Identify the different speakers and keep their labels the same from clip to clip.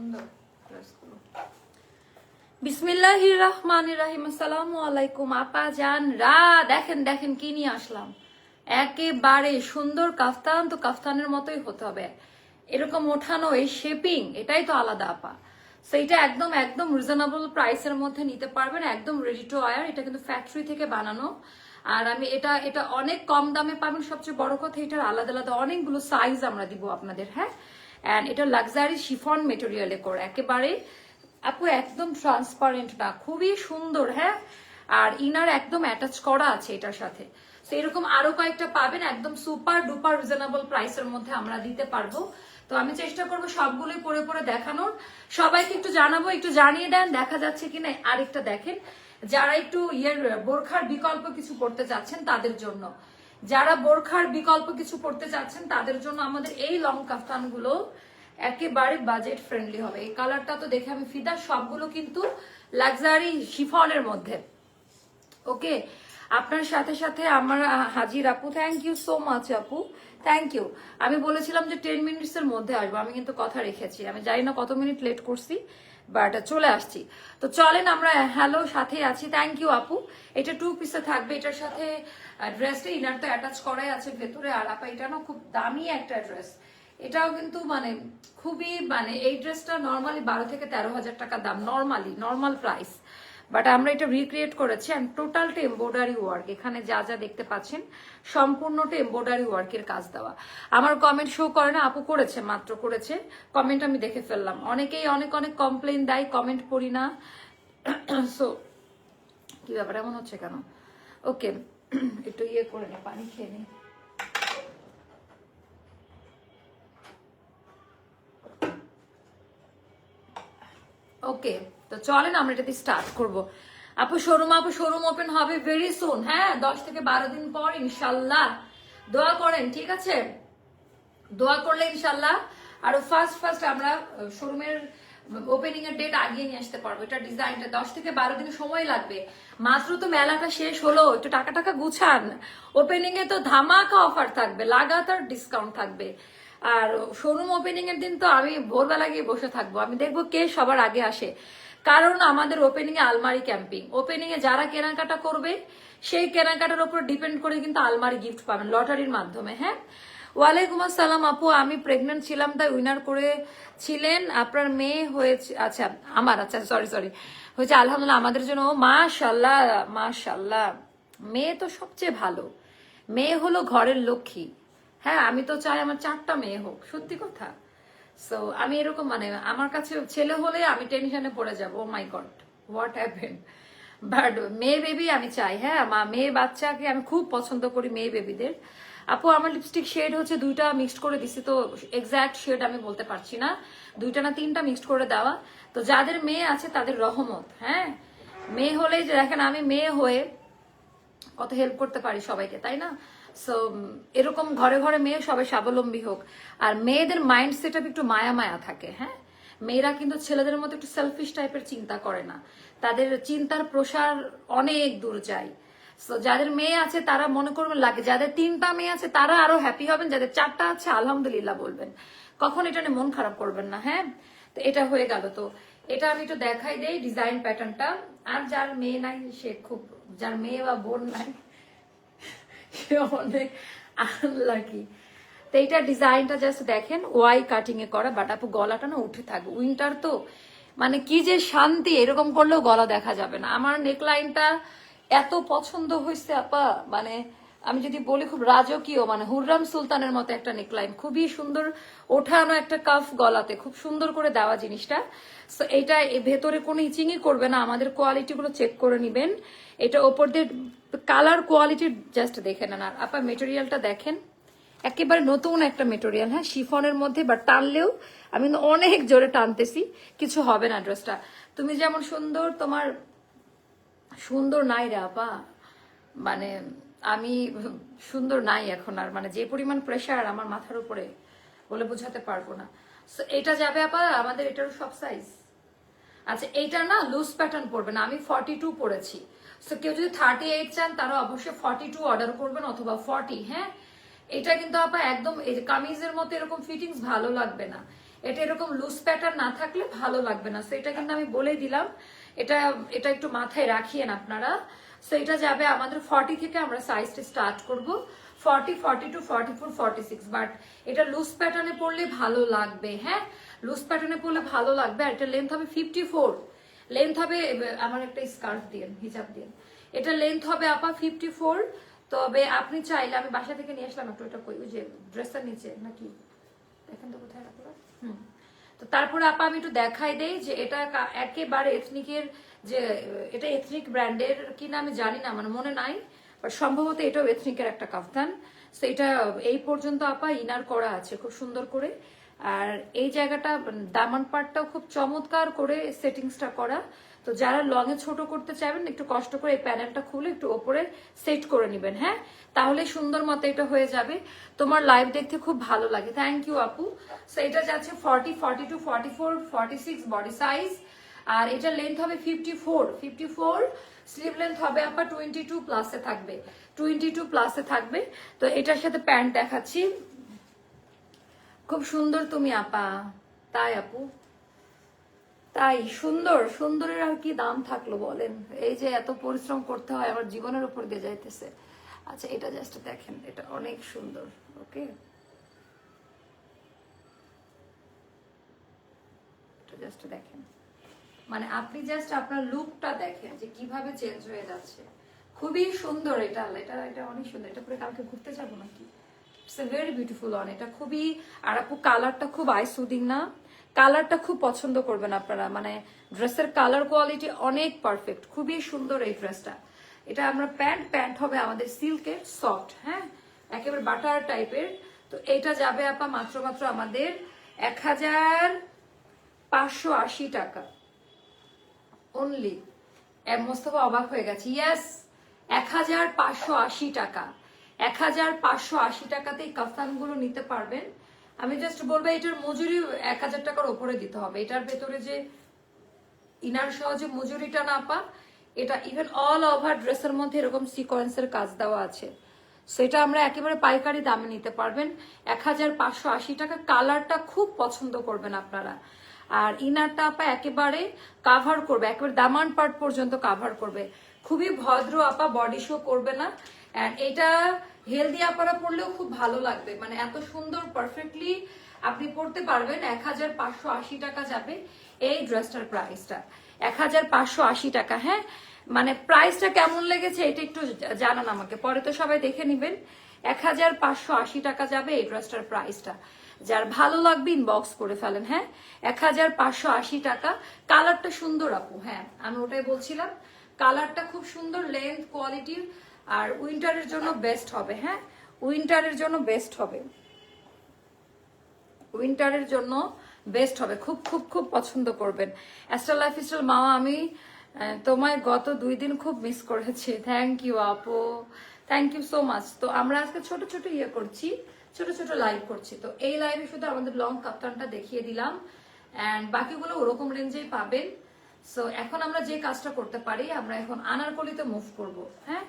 Speaker 1: সুন্দর ড্রেসগুলো বিসমিল্লাহির রহমানির রহিম, আসসালামু আলাইকুম। আপা জান রা, দেখেন দেখেন কি নিয়ে আসলাম। একেবারে সুন্দর কাফতান, তো কাফতানের মতোই হতে হবে। এরকম ওঠানো, এই শেপিং এটাই তো আলাদা, আপা। সো এটা একদম একদম রিজনেবল প্রাইসের মধ্যে নিতে পারবেন, একদম রেডি টু ওয়ার এটা কিন্তু ফ্যাক্টরি থেকে বানানো। আর আমি এটা এটা অনেক কম দামে পাবেন। সবচেয়ে বড় কথা, এটার আলাদা আলাদা অনেকগুলো সাইজ আমরা দিব আপনাদের হ্যাঁ? অ্যান্ড এটা লাক্সারি শিফন মেটেরিয়ালে করে, একেবারে আপু একদম ট্রান্সপারেন্ট না, খুবই সুন্দর হ্যাঁ? আর ইনার একদম অ্যাটাচ করা আছে এটার সাথে। তো এরকম আরও কয়েকটা পাবেন, একদম সুপার ডুপার রিজনেবল প্রাইসের মধ্যে আমরা দিতে পারব। তো আমি চেষ্টা করব সবগুলোই পরে পরে দেখানোর। সবাইকে একটু জানাব, একটু জানিয়ে দেন, দেখা যাচ্ছে কিনা, আরেকটা দেখেন। যারা একটু ইয়ের, বোরখার বিকল্প কিছু করতে চাচ্ছেন তাদের জন্য। যারা বোরখার বিকল্প কিছু পড়তে চাচ্ছেন, তাদের জন্য আমাদের এই লং কাফতানগুলো একেবারে বাজেট ফ্রেন্ডলি হবে। এই কালারটা তো দেখে আমি ফিদা, সবগুলো কিন্তু লাক্সারি শিফনের মধ্যে। ওকে আপনার সাথে সাথে আমার হাজির আপু থ্যাংক ইউ সো মাচ আপু। থ্যাংক ইউ আমি বলেছিলাম যে টেন মিনিটস এর মধ্যে আসব, আমি কিন্তু কথা রেখেছি। আমি জানি না কত মিনিট লেট করছি। বাট চলে আসছি। তো চলেন আমরা, হ্যালো, সাথে আছি। থ্যাংক ইউ আপু। এটা টু পিসে থাকবে। এটার সাথে ড্রেসটা ইনার তো অ্যাটাচ করাই আছে, ভেতরে আর আপা এটা না খুব দামি একটা ড্রেস এটাও কিন্তু মানে খুবই মানে এই ড্রেসটা নর্মালি বারো থেকে তেরো হাজার টাকা দাম নর্মালি নর্মাল প্রাইস বাট আমরা এটা রিক্রিয়েট করেছি অ্যান্ড টোটালটা এম্ব্রয়ডারি ওয়ার্ক এখানে যা যা দেখতে পাচ্ছেন, সম্পূর্ণটা এম্ব্রয়ডারি ওয়ার্কের কাজ দেওয়া। আমার কমেন্ট শো করে না, আপু করেছে, মাত্র করেছে। কমেন্ট আমি দেখে ফেললাম। অনেকেই অনেক অনেক কমপ্লেন দেয় কমেন্ট পড়ি না। সো কি ব্যাপার, এমন হচ্ছে কেন? ওকে একটু ইয়ে করে নে, পানি খেয়ে নি। ওকে তো চলেন আমরা এটা দিয়ে স্টার্ট করব। আপু শোরুম আপু শোরুম ওপেন হবে ভেরি সুন হ্যাঁ? দশ থেকে বারো দিন পর ইনশাল্লাহ দোয়া করেন, ঠিক আছে? দোয়া করলে ইনশাল্লাহ আরও ফার্স্ট ফার্স্ট আমরা শোরুমের ওপেনিং এর ডেট আগিয়ে নিয়ে আসতে পারব। এটা ডিজাইনটা দশ থেকে বারো দিন সময় লাগবে। মাত্র তো মেলাটা শেষ হলো, একটু টাকা টাকা গুছান। ওপেনিং এ তো ধামাকা অফার থাকবে, লাগাতার ডিসকাউন্ট থাকবে। আর শোরুম ওপেনিং এর দিন তো আমি ভোরবেলা গিয়ে বসে থাকব। আমি দেখব কে সবার আগে আসে। কারণ আমাদের ওপেনিং এ আলমারি ক্যাম্পিং ওপেনিং এ যারা কেনাকাটা করবে, সেই কেনাকাটার উপর ডিপেন্ড করে কিন্তু আলমারি গিফট পাবেন লটারির মাধ্যমে হ্যাঁ? ওয়ালাইকুম আসসালাম আপু, আমি প্রেগনেন্ট ছিলাম, তাই উইনার করে ছিলেন। আপনার মেয়ে হয়েছে আচ্ছা আমার আচ্ছা সরি সরি হয়েছে, আলহামদুলিল্লাহ, আমাদের জন্য, মাশাল্লাহ মাশাল্লাহ। মেয়ে তো সবচেয়ে ভালো। মেয়ে হলো ঘরের লক্ষ্মী। হ্যাঁ আমি তো চাই আমার চারটা মেয়ে হোক, সত্যি কথা। সো আমি এরকম মানে আমার কাছে ছেলে হলে আমি টেনশনে পড়ে যাব। My god what happen but মেয়ে বেবি আমি চাই হ্যাঁ? মা, মেয়ে বাচ্চাকে আমি খুব পছন্দ করি মেয়ে বেবিদের আপু, আমার লিপস্টিক শেড হচ্ছে দুইটা মিক্সড করে দিছি তো এক্সাক্ট শেড আমি বলতে পারছি না। দুইটা না তিনটা মিক্সড করে দেওয়া। তো যাদের মেয়ে আছে তাদের রহমত হ্যাঁ? মেয়ে হলেই যে দেখেন আমি মেয়ে হয়ে কত হেল্প করতে পারি সবাইকে, তাই না? সো এরকম ঘরে ঘরে মেয়ে সবাই স্বাবলম্বী হোক। আর মেয়েদের মাইন্ড সেট একটু মায়া মায়া থাকে হ্যাঁ? মেয়েরা কিন্তু ছেলেদের মতো একটু সেলফিশ টাইপের চিন্তা করে না। তাদের চিন্তার প্রসার অনেক দূর যায়। সো যাদের মেয়ে আছে, তারা মনে করবেন লাগে, যাদের তিনটা মেয়ে আছে, তারা আরও হ্যাপি হবেন, যাদের চারটা আছে, আলহামদুলিল্লাহ বলবেন। কখন এটা নিয়ে মন খারাপ করবেন না হ্যাঁ? তো এটা হয়ে গেল। তো এটা আমি একটু দেখাই দেই ডিজাইন প্যাটার্নটা আর যার মেয়ে নাই, সে খুব, যার মেয়ে বা বোন নাই অনেক আনলাকি। তো এইটা ডিজাইনটা জাস্ট দেখেন ওয়াই কাটিং এ করা বাট আপু গলাটা না উঠে থাকবে উইন্টার তো মানে কি যে শান্তি, এরকম করলেও গলা দেখা যাবে না। আমার নেকলাইনটা এত পছন্দ হয়েছে আপা মানে আমি যদি বলি খুব রাজকীয় মানে হুররাম সুলতানের মতো একটা নেকলাইন খুবই সুন্দর ওঠানো একটা কাফ গলাতে, খুব সুন্দর করে দেওয়া জিনিসটা। তো এইটা এ- ভেতরে কোনো ইচিংই করবে না, আমাদের কোয়ালিটি গুলো চেক করে নিবেন। এটা ওপর দিয়ে কালার কোয়ালিটি জাস্ট দেখে নেন। আর আপা মেটেরিয়ালটা দেখেন। একেবারে নতুন একটা মেটেরিয়াল হ্যাঁ শিফনের মধ্যে বা টানলেও আমি অনেক জোরে টানতেছি, কিছু হবে না ড্রেসটা তুমি যেমন সুন্দর, তোমার সুন্দর নাই রে আপা মানে আমি সুন্দর নাই এখন আর মানে যে পরিমাণ প্রেশার আমার মাথার উপরে বলে বোঝাতে পারব না। এটা যাবে আপা আমাদের এটারও সব সাইজ আচ্ছা এইটা না লুজ প্যাটার্ন পড়বে না, আমি ফর্টি টু পড়েছি সো কেউ যদি থার্টি এইট চান, তারা অবশ্যই ফর্টি টু অর্ডার করবেন অথবা ফর্টি হ্যাঁ? এটা কিন্তু আপা একদম কামিজের মতো এরকম ফিটিংস ভালো লাগবে না। এটা এরকম লুজ প্যাটার্ন না থাকলে ভালো লাগবে না। সো এটা কিন্তু আমি বলেই দিলাম। এটা এটা একটু মাথায় রাখিয়েন আপনারা। সো এটা যাবে আমাদের ফর্টি থেকে আমরা সাইজটা স্টার্ট করব। Forty forty two forty four forty six but এটা লুজ প্যাটার্নে পড়লে ভালো লাগবে হ্যাঁ? লুজ প্যাটার্নে পড়লে ভালো লাগবে, আর এটা লেন্থ হবে ফিফটি ফোর লেন্থ হবে, আমার একটা স্কার্ফ দিয়ে হিজাব দিয়ে এটা লেন্থ হবে আপা ফিফটি ফোর তবে আপনি চাইলে, আমি বাসা থেকে নিয়ে আসলাম একটু, এটা কই, ওই যে ড্রেসটা নিচে, নাকি? দেখেন তো কোথায় রাখল হুম। তো তারপরে আপা আমি একটু দেখাই দেই যে এটা একেবারে এথনিকের যে, এটা এথনিক ব্র্যান্ডের কিনা আমি জানি না মানে মনে নাই বাট সম্ভবত এটাও এথনিকের একটা কাফতান। সো এটা এই পর্যন্ত আপা ইনার করা আছে খুব সুন্দর করে। আর এই জায়গাটা দামান পার্টটাও খুব চমৎকার করে সেটিংসটা করা। তো যারা লং এ ছোট করতে চাইবেন, একটু কষ্ট করে এই প্যানেলটা খুলে একটু ওপরে সেট করে নেবেন হ্যাঁ? তাহলে সুন্দর মতো এটা হয়ে যাবে। তোমার লাইভ দেখতে খুব ভালো লাগে। থ্যাংক ইউ আপু। সো এটা যাচ্ছে forty forty two forty four forty six body size আর এটা লেন্থ হবে fifty four fifty four sleeve length হবে আপা টোয়েন্টি টু প্লাসে থাকবে। টোয়েন্টি টু প্লাসে থাকবে। তো এটার সাথে প্যান্ট দেখাচ্ছি। খুব সুন্দর তুমি, আপা। তাই, আপু। তাই সুন্দর, সুন্দরের আর কি দাম থাকল বলেন? এই যে এত পরিশ্রম করতে হয়, আমার জীবনের উপর দিয়ে যাইতেছে। আচ্ছা এটা জাস্ট দেখেন, এটা অনেক সুন্দর ওকে জাস্ট দেখেন। মানে আপনি জাস্ট আপনার লুকটা দেখেন যে কীভাবে চেঞ্জ হয়ে যাচ্ছে। খুবই সুন্দর এটা এটা এটা অনেক সুন্দর। এটা পরে কালকে ঘুরতে যাব নাকি? It's a very beautiful on এটা খুবই, আর আপু কালারটা খুব আই সুদিং না? কালারটা খুব পছন্দ করবেন আপনারা। মানে ড্রেসের কালার কোয়ালিটি অনেক পারফেক্ট, খুবই সুন্দর এই ড্রেসটা। এটা আমরা প্যান্ট প্যান্ট হবে আমাদের সিল্কের সফট হ্যাঁ? একেবারে বাটার টাইপের। তো এটা যাবে আপা মাত্র মাত্র আমাদের এক হাজার পাঁচশো আশি টাকা। অনলি মোস্তফা অবাক হয়ে গেছে। ইয়েস এক হাজার পাঁচশো আশি টাকা। এক হাজার পাঁচশো আশি টাকাতে এই কাফতানগুলো নিতে পারবেন। আমি জাস্ট বলব, এটার মজুরি এক হাজার টাকার ওপরে দিতে হবে। এটার ভেতরে যে ইনার সহ যে মজুরিটা না পা এটা ইভেন অল ওভার ড্রেসের মধ্যে এরকম সিকোয়েন্সের কাজ দেওয়া আছে। সেটা আমরা একেবারে পাইকারি দামে নিতে পারবেন। এক হাজার পাঁচশো আশি টাকা কালারটা খুব পছন্দ করবেন আপনারা। আর ইনারটা আপা একেবারে কাভার করবে, একেবারে দামান পার্ট পর্যন্ত কাভার করবে। খুবই ভদ্র আপা বডি শো করবে না। And এটা হেলদি আপারা পরলেও খুব ভালো লাগবে। মানে এত সুন্দর পারফেক্টলি আপনি পড়তে পারবেন। এক হাজার পাঁচশো আশি টাকা যাবে এই ড্রেসটার প্রাইসটা এক হাজার পাঁচশো আশি টাকা হ্যাঁ? মানে প্রাইসটা কেমন লেগেছে এটা একটু জানান আমাকে। পরে তো সবাই দেখে নিবেন। এক টাকা যাবে এই ড্রেসটার প্রাইসটা যার ভালো লাগবে ইনবক্স করে ফেলেন হ্যাঁ? এক হাজার পাঁচশো আশি টাকা। কালারটা সুন্দর আপু হ্যাঁ? আমি ওটাই বলছিলাম। কালারটা খুব সুন্দর লেন্থ কোয়ালিটির আর উইন্টারের জন্য বেস্ট হবে হ্যাঁ? উইন্টারের জন্য বেস্ট হবে। উইন্টারের জন্য বেস্ট হবে। খুব খুব খুব পছন্দ করবেন। অ্যাস্ট্রাল লাইফ স্টাইল মামা, আমি তোমায় গত দুই দিন খুব মিস করেছি। থ্যাংক ইউ আপু। থ্যাংক ইউ সো মাচ তো আমরা আজকে ছোট ছোট ইয়ে করছি, ছোট ছোট লাইভ করছি। তো এই লাইভে শুধু আমাদের লং কাপ্তানটা দেখিয়ে দিলাম। অ্যান্ড বাকিগুলো ওরকম রেঞ্জেই পাবেন। সো এখন আমরা যে কাজটা করতে পারি, আমরা এখন আনারকলিতে মুভ করব হ্যাঁ?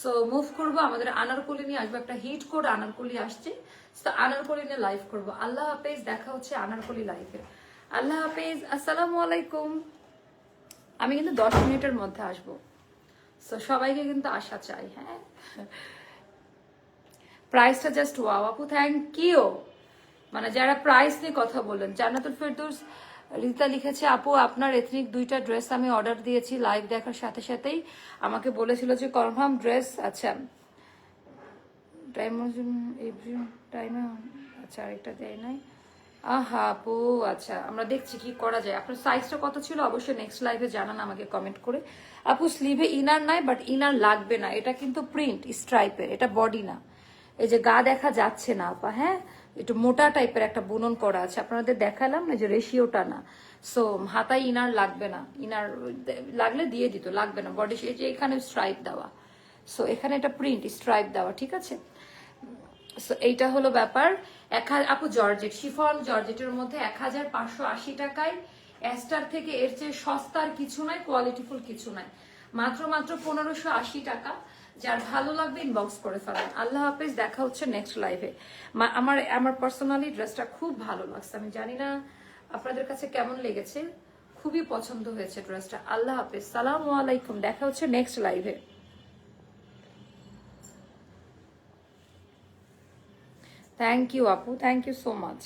Speaker 1: সো মুভ করব, আমাদের আনারকলি নিয়ে আসব, একটা হিট কোড আনারকলি আসছে। তো আনারকলি নিয়ে লাইভ করব। আল্লাহ হাফেজ, দেখা হচ্ছে আনারকলি লাইভে আল্লাহ হাফেজ, আসসালামু আলাইকুম। আমি কিন্তু দশ মিনিটের মধ্যে আসব। সো সবাইকে কিন্তু আসা চাই হ্যাঁ। প্রাইসটা জাস্ট ওয়াও আপু থ্যাংক ইউ মানে যারা প্রাইস নিয়ে কথা বললেন, জান্নাতুল ফেরদৌস রিতা লিখেছে, আপু, আপনার এথনিক দুইটা ড্রেস আমি অর্ডার দিয়েছি লাইভ দেখার সাথে সাথেই। আমাকে বলেছিল যে কনফার্ম ড্রেস আচ্ছা। টাইম টাইমে আচ্ছা আরেকটা দেয় নাই। আহা, আপু আচ্ছা আমরা দেখছি কি করা যায়। আপনার সাইজটা কত ছিল? অবশ্যই নেক্সট লাইভে জানান আমাকে কমেন্ট করে। আপু স্লিভে ইনার নাই বাট ইনার লাগবে না। এটা কিন্তু প্রিন্ট স্ট্রাইপের এটা বডি না। এই যে গা দেখা যাচ্ছে না, আপা হ্যাঁ? একটু মোটা টাইপের একটা বুনন করা আছে। আপনাদের দেখালাম না যে রেশিওটা না। সো হাতায় ইনার লাগবে না। ইনার লাগলে দিয়ে দিত, লাগবে না। বডি যে এখানে স্ট্রাইপ দেওয়া। সো এখানে এটা প্রিন্ট স্ট্রাইপ দেওয়া, ঠিক আছে? সো এইটা হলো ব্যাপার। এক হাজার আপু জর্জেট শিফন জর্জেটের মধ্যে এক হাজার পাঁচশো আশি টাকায় অ্যাস্টার থেকে এর চেয়ে সস্তার কিছু নাই কোয়ালিটিফুল কিছু নাই। মাত্র মাত্র পনেরোশো আশি টাকা। যার ভালো লাগবে ইনবক্স করে ফেলেন। আল্লাহ হাফেজ, দেখা হচ্ছে নেক্সট লাইভে আমার আমার পার্সোনালি ড্রেসটা খুব ভালো লাগছে। আমি জানি না আপনাদের কাছে কেমন লেগেছে। খুবই পছন্দ হয়েছে ড্রেসটা আল্লাহ হাফেজ, সালাম আলাইকুম। দেখা হচ্ছে নেক্সট লাইভে থ্যাংক ইউ আপু। Thank you so much